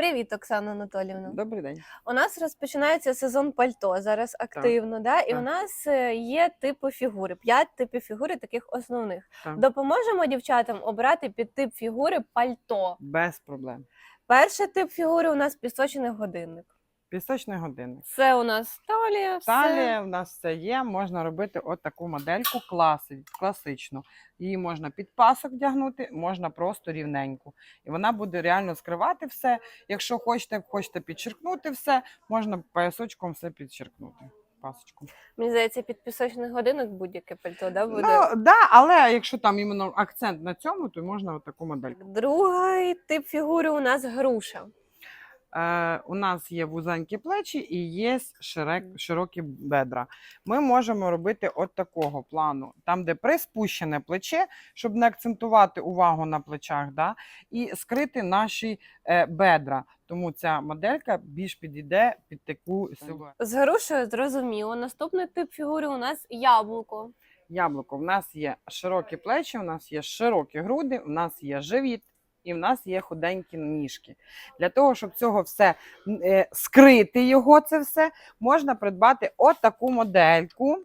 Привіт, Оксана Анатолівна. Добрий день. У нас розпочинається сезон пальто зараз активно, да? і у нас е, є типи фігури, п'ять типів фігури, таких основних. Так. Допоможемо дівчатам обрати під тип фігури пальто. Без проблем. Перший тип фігури у нас пісочний годинник. Пісочний годинник. Це у нас талія, все. Талія в нас це є. Можна робити от таку модельку класи, класичну. Її можна під пасок вдягнути, можна просто рівненьку. І вона буде реально скривати все. Якщо хочете, хочете підчеркнути все, можна поясочком все підчеркнути. Пасочком. Мені здається, під пісочний годинник будь-яке пальто да, буде. Ну, да, але якщо там іменно акцент на цьому, то можна таку модельку. Другий тип фігури у нас груша. Е, у нас є вузенькі плечі і є широкі бедра. Ми можемо робити от такого плану, там, де приспущене плече, щоб не акцентувати увагу на плечах, да, і скрити наші е, бедра. Тому ця моделька більш підійде під таку силует. З грушею зрозуміло. Наступний тип фігури у нас яблуко. Яблуко. В нас є широкі плечі, у нас є широкі груди, у нас є живіт. І в нас є худенькі ніжки. Для того, щоб цього все е, скрити його, це все, можна придбати от таку модельку,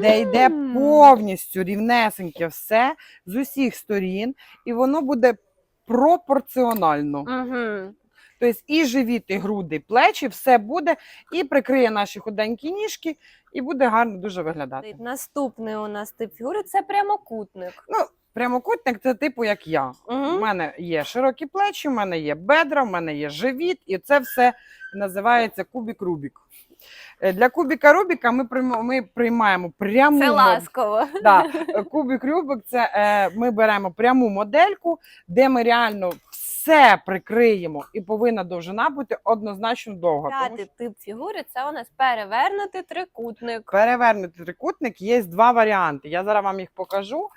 де йде повністю рівнесеньке все з усіх сторін, і воно буде пропорціонально. Угу. Тобто і живіт, і груди, і плечі, все буде, і прикриє наші худенькі ніжки, і буде гарно дуже виглядати. Наступний у нас тип фігури це прямокутник. Ну, прямокутник це типу як я. У Угу. мене є широкі плечі, у мене є бедра, у мене є живіт, і це все називається кубік-рубік. Е, Для кубіка Рубіка ми прийма- ми приймаємо пряму Це ласково. Да. Кубик Рубик це е, ми беремо пряму модельку, де ми реально все прикриємо, і повинна довжина бути однозначно довга. Тому П'ятий тип фігури це у нас перевернутий трикутник. Перевернутий трикутник є два варіанти. Я зараз вам їх покажу.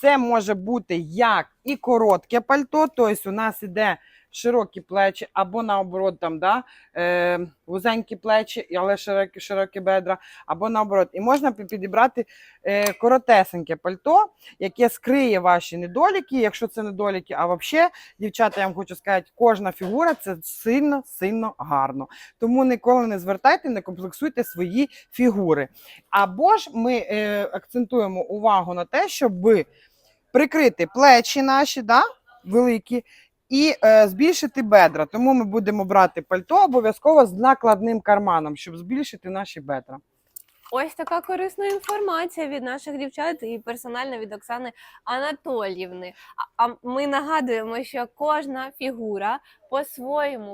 Це може бути як і коротке пальто, тобто у нас іде широкі плечі, або наоборот, там, да, е, вузенькі плечі, але широкі, широкі бедра, або наоборот. І можна підібрати е, коротесеньке пальто, яке скриє ваші недоліки, якщо це недоліки. А взагалі, дівчата, я вам хочу сказати, кожна фігура це сильно, сильно гарно. Тому ніколи не звертайте, не комплексуйте свої фігури. Або ж ми е, акцентуємо увагу на те, щоб прикрити плечі наші, да, великі, і е, збільшити бедра. Тому ми будемо брати пальто обов'язково з накладним карманом, щоб збільшити наші бедра. Ось така корисна інформація від наших дівчат і персонально від Оксани Анатоліївни. А, ми нагадуємо, що кожна фігура по-своєму